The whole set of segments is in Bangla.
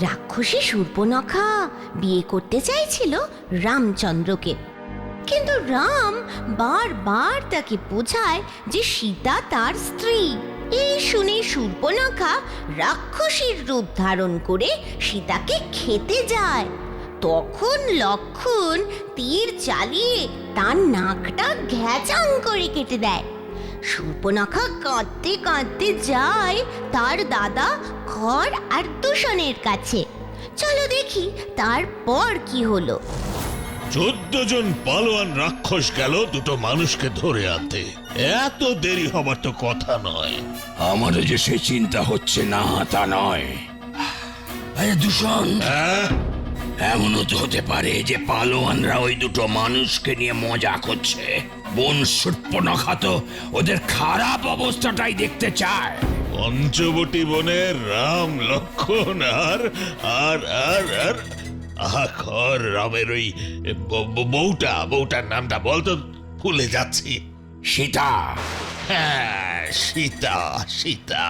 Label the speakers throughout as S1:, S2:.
S1: রাক্ষসী সূর্পনখা বিয়ে করতে চাইছিল রামচন্দ্রকে। কিন্তু রাম বারবার তাকে বোঝায় যে সীতা তার স্ত্রী। এই শুনে সূর্পনখা রাক্ষসীর রূপ ধারণ করে সীতাকে খেতে যায়। তখন লক্ষণ তীর চালিয়ে তার নাকটা ঘ্যাচাং করে কেটে দেয়। সূর্পনখা কাঁদতে কাঁদতে যায় তার দাদা খর আর দূষণের কাছে। চলো দেখি তারপর কি হলো।
S2: চোদ্দ জন পালোয়ান রাক্ষস গেল দুটো মানুষকে ধরে আনতে। এত দেরি হবার তো কথা নয়।
S3: আমারও যে সে চিন্তা হচ্ছে না তা নয়। আরে দূষণ!
S2: হ্যাঁ?
S3: এমনও তো হতে পারে যে পালোয়ানরা ওই দুটো মানুষকে নিয়ে মজা করছে। বন সুটপনখা তো ওদের খারাপ অবস্থাটাই দেখতে চায়।
S2: পঞ্চবটি বনের রাম লক্ষণ আর আর আর আর আখর রামের ওই বউটা বউটার নামটা বলতো ভুলে যাচ্ছি।
S3: সীতা।
S2: হ্যাঁ সীতা সীতা।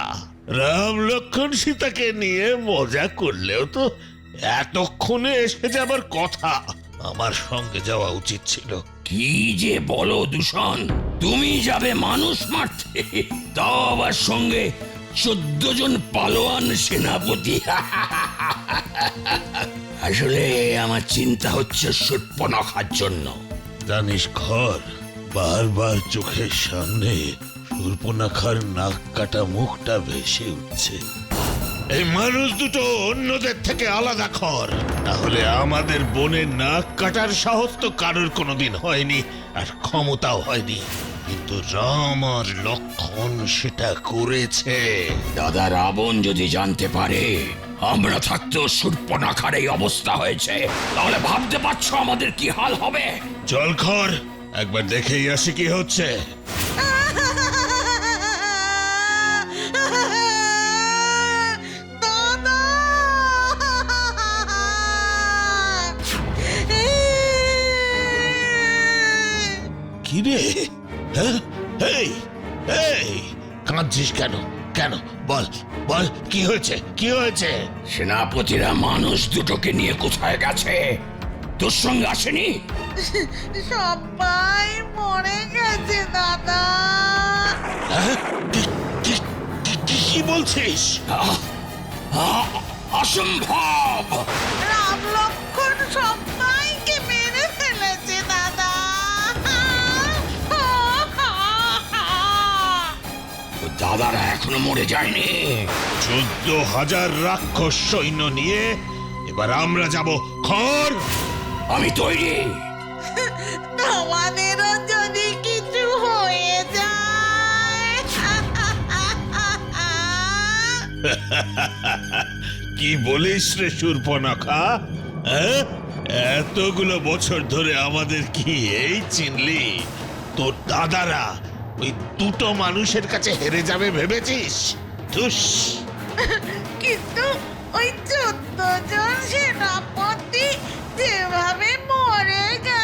S2: রাম লক্ষণ সীতাকে নিয়ে মজা করলেও তো এতক্ষণে এসে যাবার কথা আমার সঙ্গে যাওয়া উচিত ছিল।
S3: কি যে বলো দূষণ? তুমি যাবে মানুষ মারতে। তাও আবার সঙ্গে চোদ্দ জন পালোয়ান সেনাপতি। আসলে আমার চিন্তা হচ্ছে সুটপনখার জন্য।
S2: জানিস ঘর বারবার চোখের সামনে সূর্পনাখার নাক কাটা মুখটা ভেসে উঠছে। এই মানুষ দুটো অন্যদের থেকে আলাদা খর। তাহলে আমাদের বোনের নাক কাটার সাহস তো কারোর কোনোদিন হয়নি আর ক্ষমতাও হয়নি। কিন্তু রাম আর লক্ষণ সেটা করেছে।
S3: দাদা রাবণ যদি জানতে পারে আমরা থাকতেও সুটপনাখার এই অবস্থা হয়েছে। তাহলে ভাবতে পারছ আমাদের কি হাল হবে?
S2: চল খর একবার দেখেই আসি কি হচ্ছে। কিরে? হ্যাঁ? এই এই কাঁদছিস কেন? কেন? বল বল কি হয়েছে? কি হয়েছে?
S3: সেনাপতিরা মানুষ দুটোকে নিয়ে কোথায় গেছে? তোর সঙ্গে আসেনি?
S4: সবাই মরে গেছে দাদা।
S2: হ্যাঁ? কি- বলছিস?
S3: অসম্ভব!
S4: রাম লক্ষণ সবাইকে
S3: দাদারা এখনও মরে যায়নি।
S2: চোদ্দ হাজার রাক্ষস সৈন্য নিয়ে এবার আমরা যাব খর।
S3: আমি তৈরি।
S4: তোমাদেরও যদি কিছু হয়ে যায়।
S2: কি বলিস রে সুর্পনখা? হ্যাঁ? এতগুলো বছর ধরে আমাদের কি এই চিনলি? তোর দাদারা ওই দুটো মানুষের কাছে হেরে যাবে ভেবেছিস? তুস
S4: কিন্তু ওই চোদ্দ জন সেনাপতি যেভাবে মরে গেল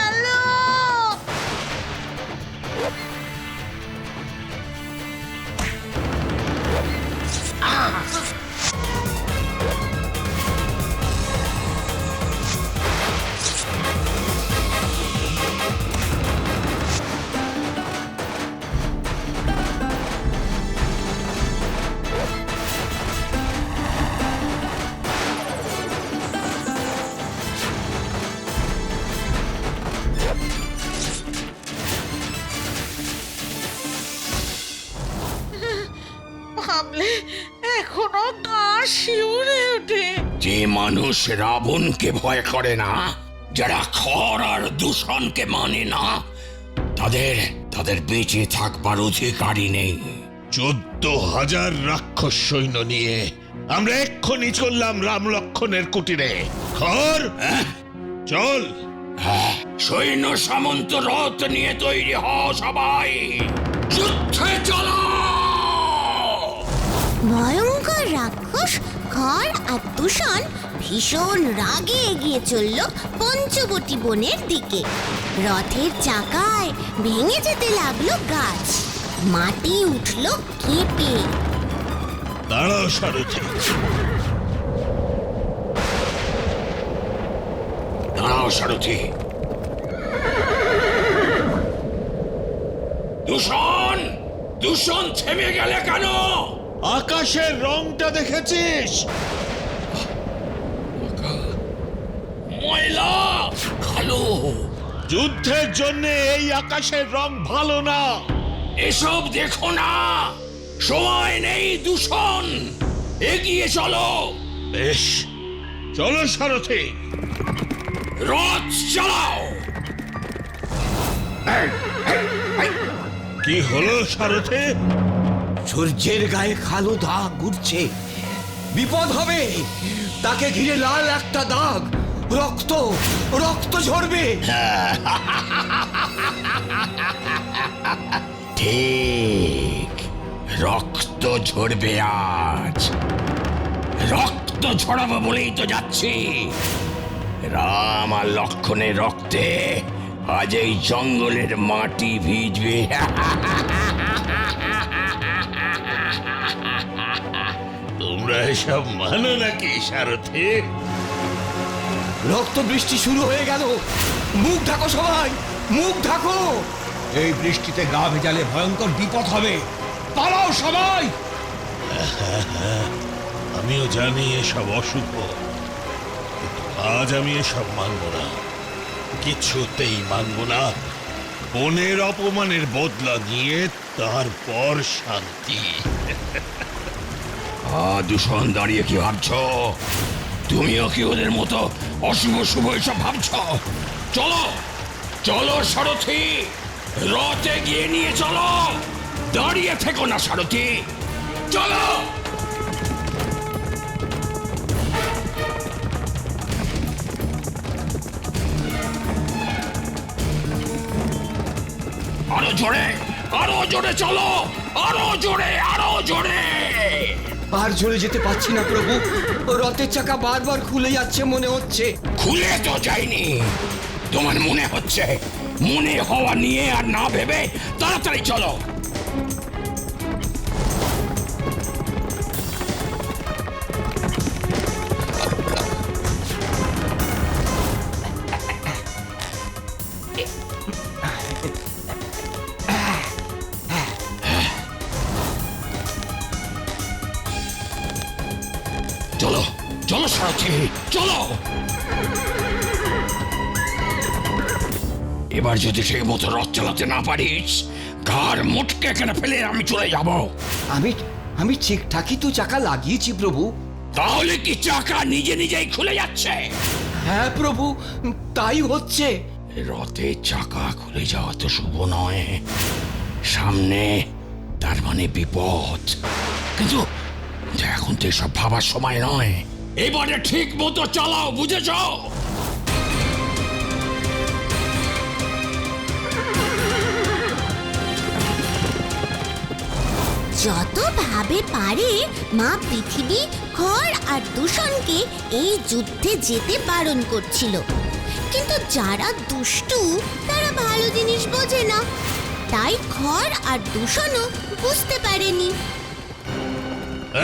S3: মানুষ রাবণকে ভয় করে না যারা খর আর দূষণকে মানে না। তাদের তাদের বেঁচে থাকবার অধিকারই নেই।
S2: চোদ্দ হাজার রাক্ষস সৈন্য নিয়ে আমরা এক্ষুনি চললাম রাম লক্ষণের কুটিরে। খর চল।
S3: হ্যাঁ, সৈন্য সামন্ত রথ নিয়ে তৈরি হও সবাই। যুদ্ধে চলো!
S1: ভয়ঙ্কর রাক্ষস খড় আর দূষণ ভীষণ রাগে এগিয়ে চলল পঞ্চবটি বনের দিকে। রথের চাকায় ভেঙে যেতে লাগল গাছ। মাটি উঠল কেঁপে
S2: দাঁড়াও সারথি।
S3: সারথি। দূষণ! দূষণ থেমে গেলে কেন?
S2: আকাশের রংটা দেখেছিস?
S3: ময়লা! কালো!
S2: যুদ্ধের জন্য এই আকাশের রং ভালো না।
S3: এসব দেখো না! সময় নেই দূষণ! এগিয়ে চলো!
S2: বেশ। চলো সারথি।
S3: রথ চালাও!
S2: কি হলো সারথি?
S5: সূর্যের গায়ে কালো দাগ ঘুরছে বিপদ হবে। তাকে ঘিরে লাল একটা দাগ। রক্ত রক্ত ঝরবে।
S3: ঠিক। রক্ত ঝরবে আজ। রক্ত ঝরাবো বলেই তো যাচ্ছি। রাম আর লক্ষণের রক্তে আজ এই জঙ্গলের মাটি ভিজবে।
S2: তোমরা এসব মানো নাকি সারথি?
S5: রক্ত বৃষ্টি শুরু হয়ে গেল। মুখ ঢাকো সবাই মুখ ঢাকো। এই বৃষ্টিতে গা ভেজালে ভয়ঙ্কর বিপদ হবে। পালাও সবাই।
S2: আমিও জানি এসব অশুভ কিন্তু আজ আমি এসব মানব না। কিছুতেই মানব না। বনের অপমানের বদলা নিয়ে তারপর শান্তি।
S3: দূষণ দাঁড়িয়ে কি ভাবছ? তুমিও কি ওদের মতো অশুভ শুভ এসব ভাবছ? চলো চলো সারথি, রথে গিয়ে নিয়ে চলো। দাঁড়িয়ে থেকো না সারথি, চলো। আরও জোরে আরও জোরে চলো, আরও জোরে আরও জোরে।
S5: আর ঝরে যেতে পারছি না প্রভু। রথের চাকা বারবার খুলে যাচ্ছে মনে হচ্ছে।
S3: খুলে তো যায়নি। তোমার মনে হচ্ছে? মনে হওয়া নিয়ে আর না ভেবে তাড়াতাড়ি চলো। সারথি চলো! এবার যদি সেই মতো রথ চালাতে না পারিস ঘর মুটকে কেন ফেলে আমি চলে যাব।
S5: আমি আমি ঠিকঠাকই তো চাকা লাগিয়েছি প্রভু।
S3: তাহলে কি চাকা নিজে নিজেই খুলে যাচ্ছে?
S5: হ্যাঁ প্রভু তাই হচ্ছে।
S3: রথে চাকা খুলে যাওয়া তো শুভ নয়। সামনে তার মানে বিপদ। কিন্তু এখন তো এসব ভাবার সময় নয়। এবারে ঠিক মতো চালাও বুঝেছ?
S1: যত ভাবে পারে মা পৃথিবী খড় আর দূষণকে এই যুদ্ধে যেতে বারণ করছিল। কিন্তু যারা দুষ্টু তারা ভালো জিনিস বোঝে না। তাই খড় আর দূষণও বুঝতে পারেনি।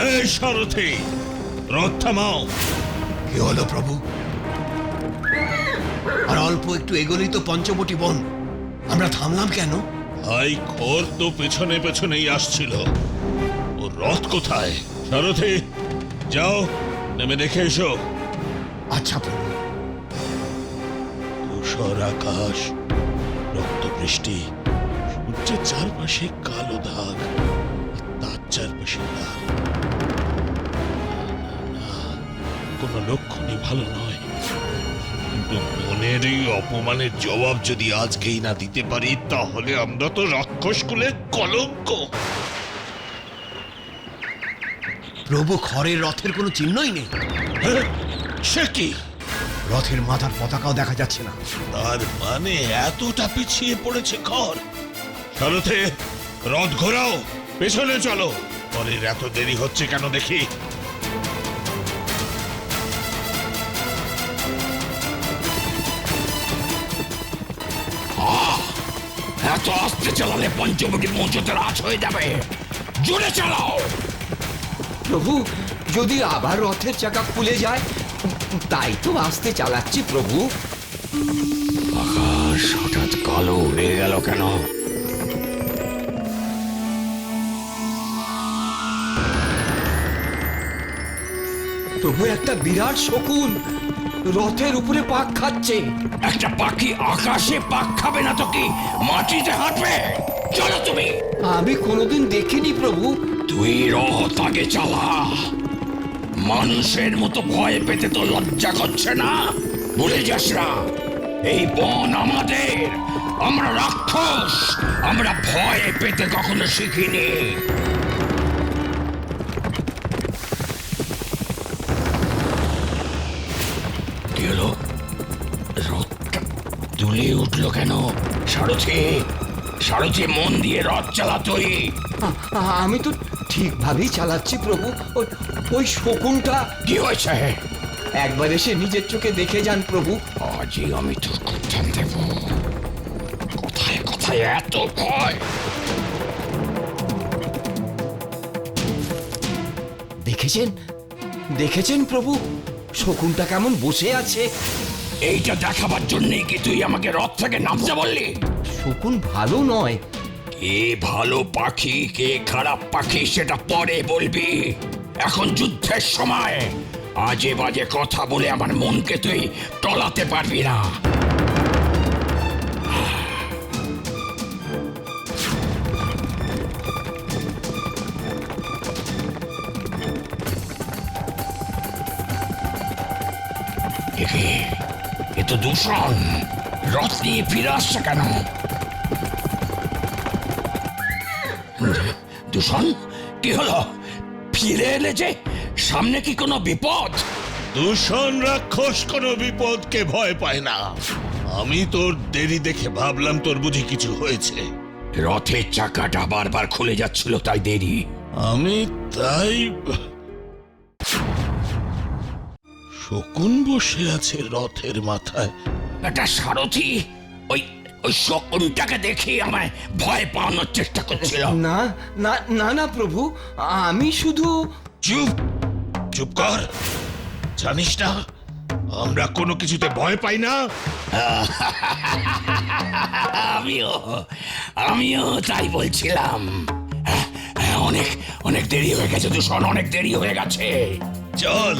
S2: এই সারথি রথ থামাও
S6: কি হলো প্রভু? আর অল্প একটু এগোলেই তো পঞ্চবটি বন। আমরা থামলাম কেন?
S2: ভাই খোর তো পেছনে পেছনেই আসছিল। ও রথ কোথায়? সারথি যাও নেমে দেখে এসো।
S6: আচ্ছা প্রভু।
S2: ধূসর আকাশ রক্ত বৃষ্টি সূর্যের চারপাশে কালো দাগ কোনো লক্ষণই ভালো নয়। কিন্তু মনের এই অপমানের জবাব যদি আজকেই না দিতে পারি তাহলে আমরা তো রাক্ষস কুলের কলঙ্ক।
S6: প্রভু খড়ের রথের কোনো চিহ্নই নেই।
S2: হ্যাঁ? সে কি?
S6: রথের মাথার পতাকাও দেখা যাচ্ছে না।
S2: তার মানে এতটা পিছিয়ে পড়েছে ঘর সারথে রথ ঘোরাও পেছনে চলো। পরের এত দেরি হচ্ছে কেন দেখি?
S3: এত আস্তে চালালে পঞ্চমুখী পৌঁছতে রাত হয়ে যাবে। জোরে চালাও!
S5: প্রভু যদি আবার রথের চাকা খুলে যায় তাই তো আস্তে চালাচ্ছি প্রভু।
S3: আকাশ হঠাৎ কালো হয়ে গেল কেন?
S5: প্রভু একটা বিরাট শকুন রথের উপরে পাক খাচ্ছে।
S3: একটা পাখি আকাশে পাক খাবে না তো কি? মাটিতে হাঁটবে? চলো তুমি।
S5: আমি কোনোদিন দেখিনি প্রভু।
S3: তুই রথ আগে চালা। মানুষের মতো ভয় পেতে তো লজ্জা করছে না? ভুলে যাস না। এই বন আমাদের। আমরা রাক্ষস। আমরা ভয় পেতে কখনো শিখিনি। কেন? সারথি সারথি মন দিয়ে রথ চালা তুই।
S5: আমি তো ঠিকভাবেই চালাচ্ছি প্রভু। ওই ওই শকুনটা
S3: কি হয়েছে?
S5: একবার এসে নিজের চোখে দেখে যান প্রভু।
S3: আজই আমি তোর কথা দেব। কোথায় কোথায় এত ভয়?
S5: দেখেছেন? দেখেছেন প্রভু? শকুনটা কেমন বসে আছে?
S3: এইটা দেখাবার জন্যই কি তুই আমাকে রথ থেকে নামতে বললি?
S5: শকুন ভালো নয়।
S3: কে ভালো পাখি কে খারাপ পাখি সেটা পরে বলবি। এখন যুদ্ধের সময়। আজে বাজে কথা বলে আমার মনকে তুই টলাতে পারবি না। তো দূষণ? রথ নিয়ে ফিরে আসছে কেন? দূষণ? কি হলো? ফিরে এলে যে সামনে কি কোনো বিপদ?
S2: দূষণ রাক্ষস কোনো বিপদকে ভয় পায় না। আমি তোর দেরি দেখে ভাবলাম তোর বুঝি কিছু হয়েছে।
S3: রথের চাকাটা বারবার খুলে যাচ্ছিল তাই দেরি।
S2: আমি তাই শকুন বসে আছে রথের মাথায়।
S3: একটা সারথি ওই ওই শকুনটাকে দেখে আমায় ভয় পাওয়ানোর চেষ্টা করছিল।
S5: না না না না প্রভু আমি শুধু
S2: চুপ চুপ কর। জানিস না আমরা কোনো কিছুতে ভয় পাই না।
S3: আমিও আমিও তাই বলছিলাম। হ্যাঁ, হ্যাঁ, অনেক অনেক দেরি হয়ে গেছে দূষণ অনেক দেরি হয়ে গেছে।
S2: চল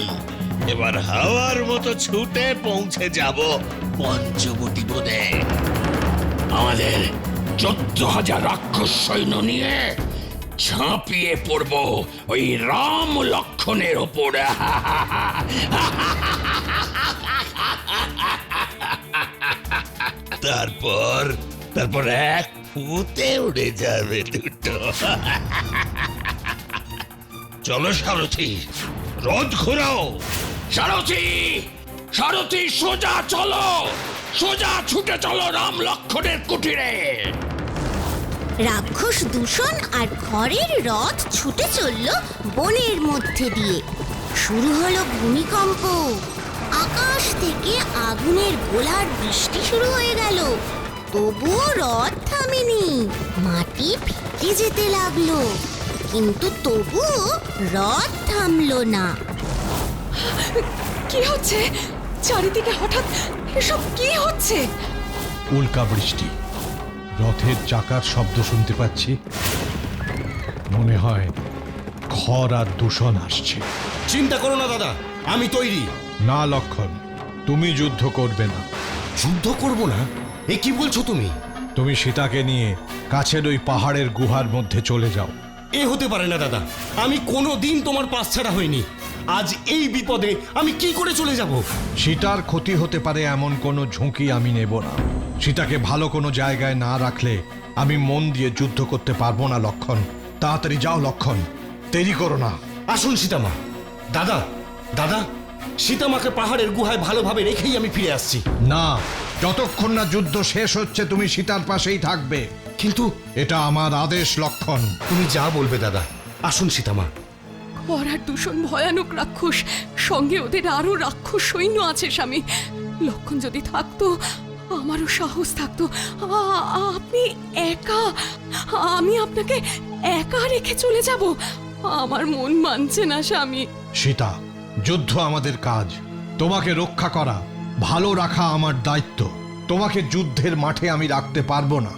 S2: এবার হাওয়ার মতো ছুটে পৌঁছে যাব পঞ্চবটি বোধে
S3: আমাদের চোদ্দ হাজার রাক্ষস সৈন্য নিয়ে ঝাঁপিয়ে পড়ব ওই রাম লক্ষণের ওপর।
S2: তারপর তারপর এক ফুতে উড়ে যাবে দুটো। চলো সারথি রথ ঘোরাও।
S3: সারথি সারথি, সোজা চলো, সোজা ছুটে চলো রাম লক্ষণের কুটিরে।
S1: রাক্ষস দূষণ আর খড়ের রথ ছুটে চলল বনের মধ্যে দিয়ে। শুরু হলো ভূমিকম্প। আকাশ থেকে আগুনের গোলার বৃষ্টি শুরু হয়ে গেল। তবুও রথ থামেনি, মাটি ফেটে যেতে লাগল। কিন্তু তবুও রথ থামলো না।
S7: কি হচ্ছে? চারিদিকে হঠাৎ এসব কি হচ্ছে?
S8: উল্কা বৃষ্টি। রথের চাকার শব্দ শুনতে পাচ্ছি। মনে হয় খর আর দূষণ আসছে।
S6: চিন্তা করো না দাদা। আমি তৈরি।
S8: না লক্ষণ তুমি যুদ্ধ করবে না।
S6: যুদ্ধ করব না? এ কি বলছো তুমি?
S8: তুমি সীতাকে নিয়ে কাছের ওই পাহাড়ের গুহার মধ্যে চলে যাও।
S6: এ হতে পারে না দাদা। আমি কোনো দিন তোমার পাশ ছাড়া হইনি। আজ এই বিপদে আমি কি করে চলে যাব?
S8: সীতার ক্ষতি হতে পারে এমন কোনো ঝুঁকি আমি নেব না। সীতাকে ভালো কোনো জায়গায় না রাখলে আমি মন দিয়ে যুদ্ধ করতে পারব না লক্ষণ। তাড়াতাড়ি যাও লক্ষণ। দেরি করো না।
S6: আসুন সীতামা। দাদা দাদা সীতামাকে পাহাড়ের গুহায় ভালোভাবে রেখেই আমি ফিরে আসছি।
S8: না যতক্ষণ না যুদ্ধ শেষ হচ্ছে তুমি সীতার পাশেই থাকবে।
S6: কিন্তু
S8: এটা আমার আদেশ লক্ষণ।
S6: তুমি যা বলবে দাদা আসুন সীতামা।
S7: আর দূষণ ভয়ানক রাক্ষস সঙ্গে ওদের আরও রাক্ষস সৈন্য আছে স্বামী। লক্ষণ যদি থাকতো আমারও সাহস থাকতো। আপনি একা আমি আপনাকে একা রেখে চলে যাব। আমার মন মানছে না স্বামী।
S8: সীতা যুদ্ধ আমাদের কাজ। তোমাকে রক্ষা করা ভালো রাখা আমার দায়িত্ব। তোমাকে যুদ্ধের মাঠে আমি রাখতে পারব না।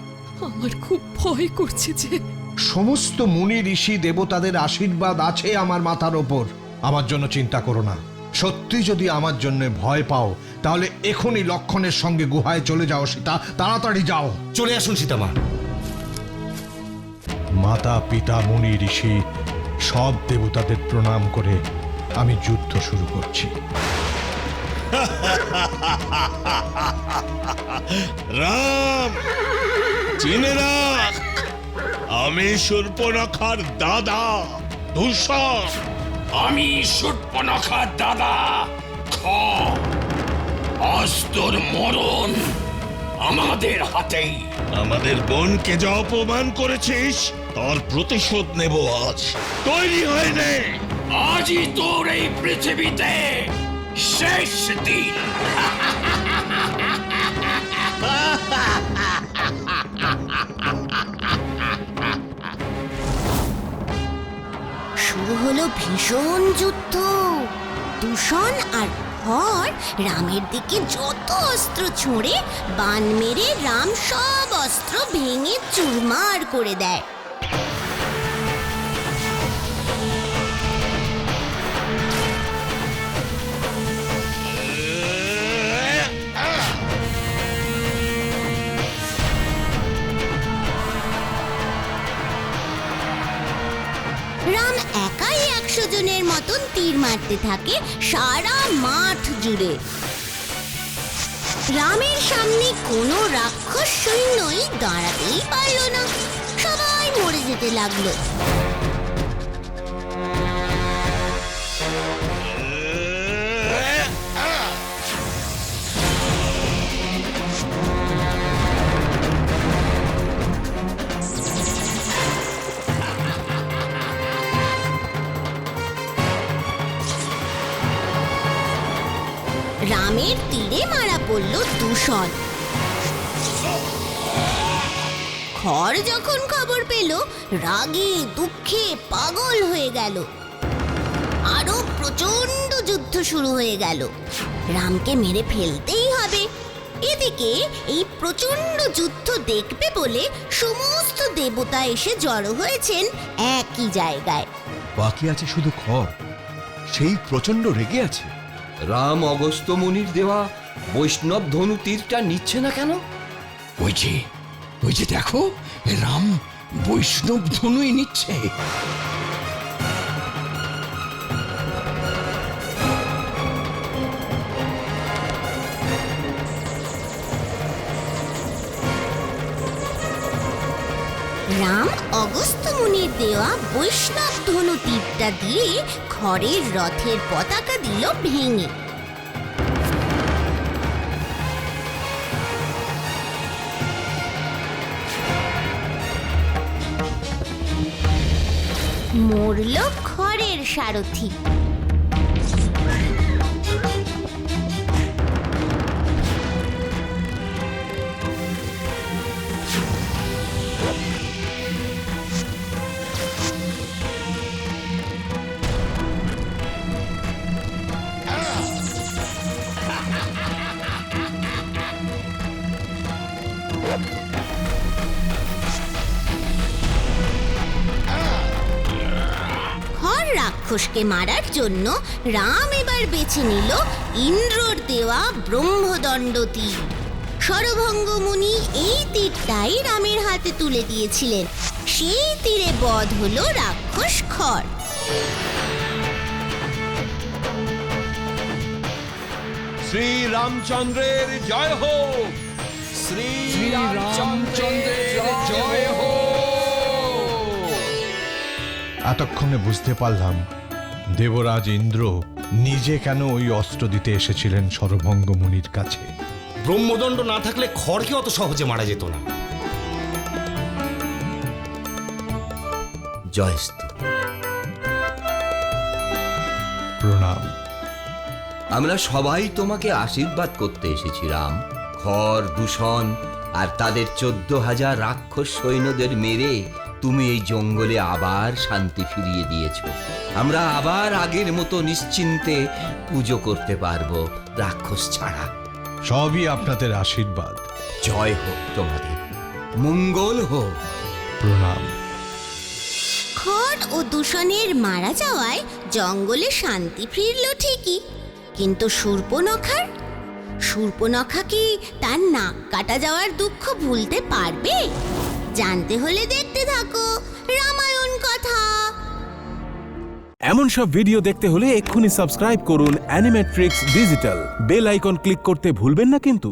S7: আমার খুব ভয় করছে যে
S8: সমস্ত মুনি ঋষি দেবতাদের আশীর্বাদ আছে আমার মাথার ওপর। আমার জন্য চিন্তা করো না। সত্যি যদি আমার জন্য ভয় পাও তাহলে এখনই লক্ষণের সঙ্গে গুহায় চলে যাও সীতা। তাড়াতাড়ি যাও।
S6: চলে আসুন সীতামা
S8: মাতা পিতা মুনি ঋষি সব দেবতাদের প্রণাম করে আমি যুদ্ধ শুরু করছি।
S2: রাম! চিনে রাখ আমি সূর্পনখার দাদা ধূসর।
S3: আমি সূর্পনখার দাদা খ আজ তোর মরণ আমাদের হাতেই।
S2: আমাদের বোনকে যা অপমান করেছিস তার প্রতিশোধ নেব আজ। তৈরি হয়ে নে।
S3: আজই তোর এই পৃথিবীতে শেষ দিন।
S1: হলো ভীষণ যুদ্ধ। দূষণ আর হর রামের দিকে যত অস্ত্র ছোঁড়ে, বান মেরে রাম সব অস্ত্র ভেঙে চুরমার করে দেয়। মতন তীর মারতে থাকে সারা মাঠ জুড়ে। রামের সামনে কোনো রাক্ষস সৈন্যই দাঁড়াতেই পারল না। সবাই মরে যেতে লাগল। রামের মারা পড়ল দূষণ। খড় যখন খবর পেল রাগে দুঃখে পাগল হয়ে গেল। আরও প্রচণ্ড যুদ্ধ শুরু হয়ে গেল। রামকে মেরে ফেলতেই হবে। এদিকে এই প্রচণ্ড যুদ্ধ দেখবে বলে সমস্ত দেবতা এসে জড়ো হয়েছেন একই জায়গায়।
S5: বাকি আছে শুধু খড়। সেই প্রচণ্ড রেগে আছে। রাম অগস্ত মুনির দেওয়া বৈষ্ণব ধনু তীরটা নিচ্ছে না কেন?
S3: ওই যে ওই যে দেখো রাম বৈষ্ণব ধনুই নিচ্ছে।
S1: রাম অগস্ত্য মুনির দেওয়া বৈষ্ণব ধনু তীরটা দিয়ে খড়ের রথের পতাকা দিল ভেঙে। মরল খড়ের সারথি। রাক্ষসকে মারার জন্য রাম এবার বেছে নিল ইন্দ্রর দেওয়া ব্রহ্মদণ্ড তীর সরভঙ্গ মুনি এই তীরটাই রামের হাতে তুলে দিয়েছিলেন। সেই তীরে বধ হলো রাক্ষস খড়।
S5: শ্রী রামচন্দ্রের জয় হোক। শ্রী রামচন্দ্রের জয় হোক।
S8: এতক্ষণে বুঝতে পারলাম দেবরাজ ইন্দ্র নিজে কেন ওই অস্ত্র দিতে এসেছিলেন সরভঙ্গ মুনির কাছে?
S6: ব্রহ্মদণ্ড না থাকলে খড়কে অত সহজে মারা যেত না।
S5: জয়স্তু।
S8: প্রণাম।
S5: আমরা সবাই তোমাকে আশীর্বাদ করতে এসেছি রাম। খর দূষণ আর তাদের চোদ্দ হাজার রাক্ষস সৈন্যদের মেরে তুমি এই জঙ্গলে আবার শান্তি ফিরিয়ে দিয়েছ। আমরা আবার আগের মতো নিশ্চিন্তে পুজো করতে পারব রাক্ষস ছাড়া।
S8: সবই আপনাদের আশীর্বাদ।
S5: জয় হোক তোমাদের। মঙ্গল হোক।
S8: প্রণাম।
S1: খড় ও দূষণের মারা যাওয়ায় জঙ্গলে শান্তি ফিরল ঠিকই কিন্তু সূর্পনখার সূর্পনখা কি তার নাক কাটা যাওয়ার দুঃখ ভুলতে পারবে? জানতে হলে দেখতে থাকো। রামায়ণ কথা।
S9: এমন সব ভিডিও দেখতে হলে এক্ষুনি সাবস্ক্রাইব করুন Animatrix digital bell icon click করতে ভুলবেন না কিন্তু।